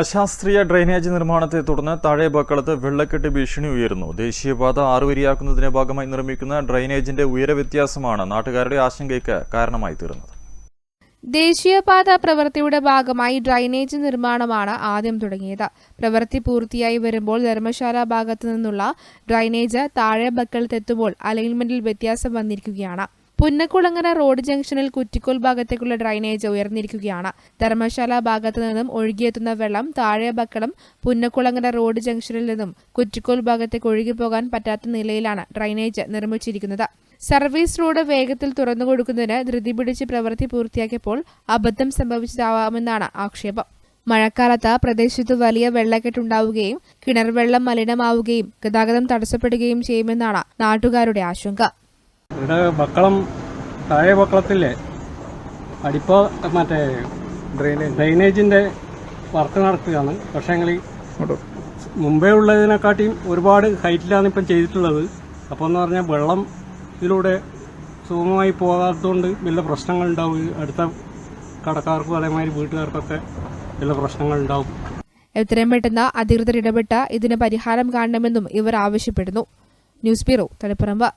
അശാസ്ത്രീയ drainage നിർമ്മാണത്തെ തുടർന്ന് താഴെ ബക്കളത്ത് വെള്ളക്കെട്ട് ഭീഷണി ഉയരുന്നു. ദേശീയപാത ആറുവരിയാക്കുന്നതിന്റെ ഭാഗമായി നിർമ്മിക്കുന്ന ഡ്രെയിനേജിന്റെ ഉയരവ്യത്യാസമാണ് നാട്ടുകാരുടെ ആശങ്കയ്ക്ക് കാരണമായി തീർന്നത്. ദേശീയപാത പ്രവൃത്തിയുടെ ഭാഗമായി ഡ്രൈനേജ് നിർമ്മാണമാണ് ആദ്യം തുടങ്ങിയത്. പ്രവൃത്തി പൂർത്തിയായി വരുമ്പോൾ ധർമ്മശാല ഭാഗത്തു നിന്നുള്ള ഡ്രൈനേജ് താഴെ ബക്കളത്തെത്തുമ്പോൾ അലൈൻമെന്റിൽ വ്യത്യാസം വന്നിരിക്കുകയാണ്. പുന്നക്കുളങ്ങര റോഡ് ജംഗ്ഷനിൽ കുറ്റിക്കോൽ ഭാഗത്തേക്കുള്ള ഡ്രൈനേജ് ഉയർന്നിരിക്കുകയാണ്. ധർമ്മശാല ഭാഗത്തു നിന്നും ഒഴുകിയെത്തുന്ന വെള്ളം താഴെ ബക്കളം പുന്നക്കുളങ്ങര റോഡ് ജംഗ്ഷനിൽ നിന്നും കുറ്റിക്കോൽ ഭാഗത്തേക്ക് ഒഴുകിപ്പോകാൻ പറ്റാത്ത നിലയിലാണ് ഡ്രൈനേജ് നിർമ്മിച്ചിരിക്കുന്നത്. സർവീസ് റോഡ് വേഗത്തിൽ തുറന്നു കൊടുക്കുന്നതിന് ധൃതി പിടിച്ച് പ്രവൃത്തി പൂർത്തിയാക്കിയപ്പോൾ അബദ്ധം സംഭവിച്ചതാവാമെന്നാണ് ആക്ഷേപം. മഴക്കാലത്ത് പ്രദേശത്ത് വലിയ വെള്ളക്കെട്ടുണ്ടാവുകയും കിണർവെള്ളം മലിനമാവുകയും ഗതാഗതം തടസ്സപ്പെടുകയും ചെയ്യുമെന്നാണ് നാട്ടുകാരുടെ ആശങ്ക. ഇവിടെ ബക്കളം താഴെ ബക്കളത്തില്ലേ? അടിപ്പ മറ്റേ ഡ്രെയിനേജ് ഡ്രെയിനേജിന്റെ വർക്ക് നടക്കുകയാണ്. ഞങ്ങൾ മുമ്പേ ഉള്ളതിനെക്കാട്ടിയും ഒരുപാട് ഹൈറ്റിലാണ് ഇപ്പം ചെയ്തിട്ടുള്ളത്. അപ്പോൾ എന്ന് പറഞ്ഞാൽ വെള്ളം ഇതിലൂടെ സുഗമമായി പോകാത്തതുകൊണ്ട് വലിയ പ്രശ്നങ്ങൾ ഉണ്ടാവും. അടുത്ത കടക്കാർക്കും അതേമാതിരി വീട്ടുകാർക്കൊക്കെ വലിയ പ്രശ്നങ്ങൾ ഉണ്ടാവും. എത്രയും പെട്ടെന്ന് അധികൃതർ ഇടപെട്ട് ഇതിന് പരിഹാരം കാണണമെന്നും ഇവർ ആവശ്യപ്പെടുന്നു. News bureau Taliparamba.